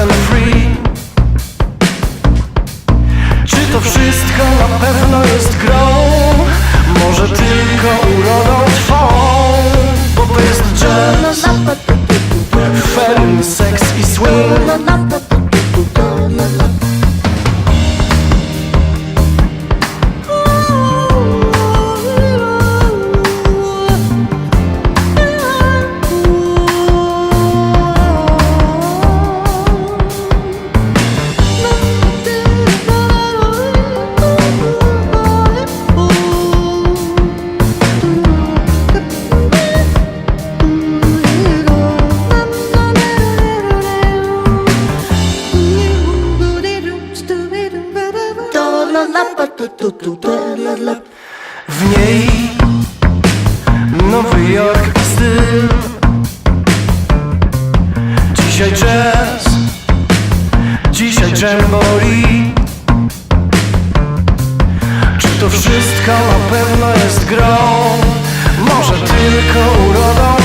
and free. Czy to wszystko na pewno jest grą? Może tylko urodą twą Bo to jest jazz, ferin, seks i swing W niej Nowy Jork styl. Dzisiaj jazz. Dzisiaj jamboree Czy to wszystko na pewno jest grą? Może tylko urodą